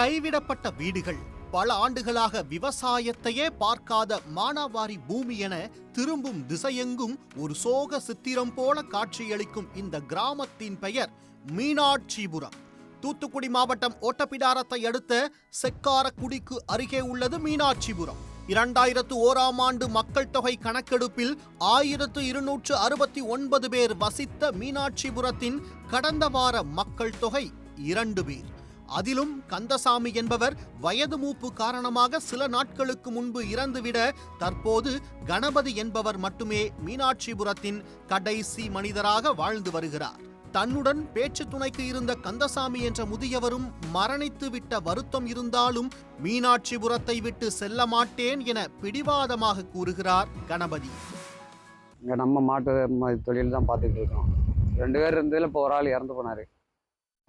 கைவிடப்பட்ட வீடுகள் பல ஆண்டுகளாக விவசாயத்தையே பார்க்காத மானாவாரி பூமி என திரும்பும் திசையெங்கும் ஒரு சோக சித்திரம் போல காட்சியளிக்கும் இந்த கிராமத்தின் பெயர் மீனாட்சிபுரம். தூத்துக்குடி மாவட்டம் ஓட்டப்பிடாரத்தை அடுத்த செக்காரக்குடிக்கு அருகே உள்ளது மீனாட்சிபுரம். இரண்டாயிரத்து ஓராம் ஆண்டு மக்கள் தொகை கணக்கெடுப்பில் ஆயிரத்து இருநூற்று அறுபத்தி ஒன்பது பேர் வசித்த மீனாட்சிபுரத்தின் கடந்த வார மக்கள் தொகை இரண்டு பேர். அதிலும் கந்தசாமி என்பவர் வயது மூப்பு காரணமாக சில நாட்களுக்கு முன்பு இறந்துவிட தற்போது கணபதி என்பவர் மட்டுமே மீனாட்சிபுரத்தின் கடைசி மனிதராக வாழ்ந்து வருகிறார். தன்னுடன் பேச்சு துணைக்கு இருந்த கந்தசாமி என்ற முதியவரும் மரணித்து விட்ட வருத்தம் இருந்தாலும் மீனாட்சிபுரத்தை விட்டு செல்ல மாட்டேன் என பிடிவாதமாக கூறுகிறார் கணபதி. இங்கே நம்ம மாட்டு தொழில் தான் பார்த்துட்டு இருக்கோம். ரெண்டு பேர் இருந்ததில் இப்போ ஒரு ஆள் இறந்து போனார்.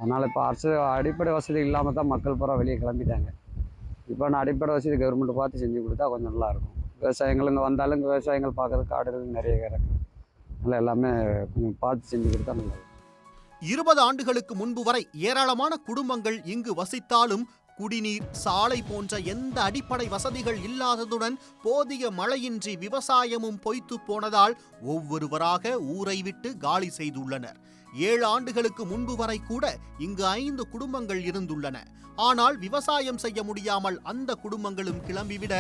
அதனால் இப்போ அரசு அடிப்படை வசதி இல்லாமல் தான் மக்கள் பூரா வெளியே கிளம்பிட்டாங்க. இப்போ நான் அடிப்படை வசதி கவர்மெண்ட் பார்த்து செஞ்சு கொடுத்தா கொஞ்சம் நல்லாயிருக்கும் விவசாயங்கள் இங்கே வந்தாலும் இங்கே விவசாயங்கள் பார்க்கறது காடுகள் நிறைய கிடக்கு. அதனால் எல்லாமே கொஞ்சம் பார்த்து செஞ்சு கொடுத்தா நல்லா இருபது ஆண்டுகளுக்கு முன்பு வரை ஏராளமான குடும்பங்கள் இங்கு வசித்தாலும் குடிநீர் சாலை போன்ற எந்த அடிப்படை வசதிகள் இல்லாததுடன் போதிய மழையின்றி விவசாயமும் பொய்த்து போனதால் ஒவ்வொருவராக ஊரை விட்டு காலி செய்துள்ளனர். ஏழு ஆண்டுகளுக்கு முன்பு வரை கூட இங்கு ஐந்து குடும்பங்கள் இருந்துள்ளன. ஆனால் விவசாயம் செய்ய முடியாமல் அந்த குடும்பங்களும் கிளம்பிவிட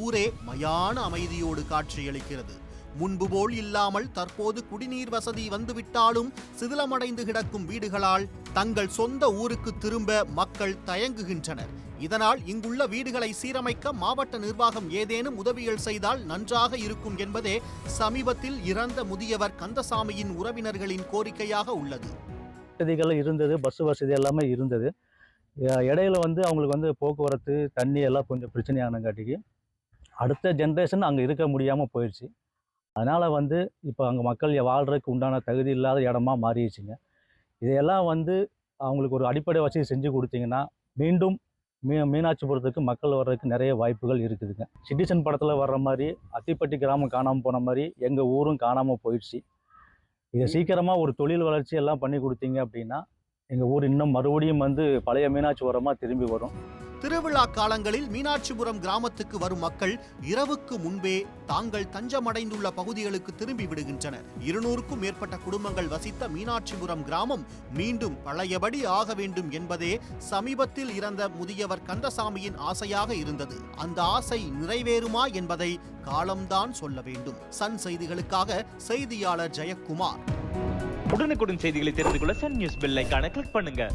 ஊரே மயான அமைதியோடு காட்சியளிக்கிறது. முன்பு போல் இல்லாமல் தற்போது குடிநீர் வசதி வந்துவிட்டாலும் சிதிலமடைந்து கிடக்கும் வீடுகளால் தங்கள் சொந்த ஊருக்கு திரும்ப மக்கள் தயங்குகின்றனர். இதனால் இங்குள்ள வீடுகளை சீரமைக்க மாவட்ட நிர்வாகம் ஏதேனும் உதவிகள் செய்தால் நன்றாக இருக்கும் என்பதே சமீபத்தில் இறந்த முதியவர் கந்தசாமியின் உறவினர்களின் கோரிக்கையாக உள்ளது. வசதிகள் இருந்தது பஸ் வசதி எல்லாமே இருந்தது. இடையில வந்து அவங்களுக்கு வந்து போக்குவரத்து தண்ணி எல்லாம் கொஞ்சம் பிரச்சனையானங்காட்டிக்கு அடுத்த ஜென்ரேஷன் அங்கே இருக்க முடியாமல் போயிடுச்சு. அதனால் வந்து இப்போ அங்கே மக்கள் வாழ்கிறதுக்கு உண்டான தகுதி இல்லாத இடமா மாறிடுச்சுங்க. இதையெல்லாம் வந்து அவங்களுக்கு ஒரு அடிப்படை வசதி செஞ்சு கொடுத்தீங்கன்னா மீண்டும் மீ மீனாட்சிபுரத்துக்கு மக்கள் வர்றதுக்கு நிறைய வாய்ப்புகள் இருக்குதுங்க. சிட்டிசன் படத்தில் வர்ற மாதிரி அத்திப்பட்டி கிராமம் காணாமல் போன மாதிரி எங்கள் ஊரும் காணாமல் போயிடுச்சு. இதை சீக்கிரமாக ஒரு தொழில் வளர்ச்சி எல்லாம் பண்ணி கொடுத்தீங்க அப்படின்னா எங்கள் ஊர் இன்னும் மறுபடியும் வந்து பழைய மீனாட்சிபுரமாக திரும்பி வரும். திருவிழா காலங்களில் மீனாட்சிபுரம் கிராமத்துக்கு வரும் மக்கள் இரவுக்கு முன்பே தாங்கள் தஞ்சமடைந்துள்ள பகுதிகளுக்கு திரும்பி விடுகின்றனர். இருநூறுக்கும் மேற்பட்ட குடும்பங்கள் வசித்த மீனாட்சிபுரம் கிராமம் மீண்டும் பழையபடி ஆக வேண்டும் என்பதே சமீபத்தில் இறந்த முதியவர் கந்தசாமியின் ஆசையாக இருந்தது. அந்த ஆசை நிறைவேறுமா என்பதை காலம்தான் சொல்ல வேண்டும். சன் செய்திகளுக்காக செய்தியாளர் ஜெயக்குமார். உடனுக்குடன் செய்திகளை தெரிந்து கொள்ள சன் நியூஸ் பெல் கிளிக் பண்ணுங்க.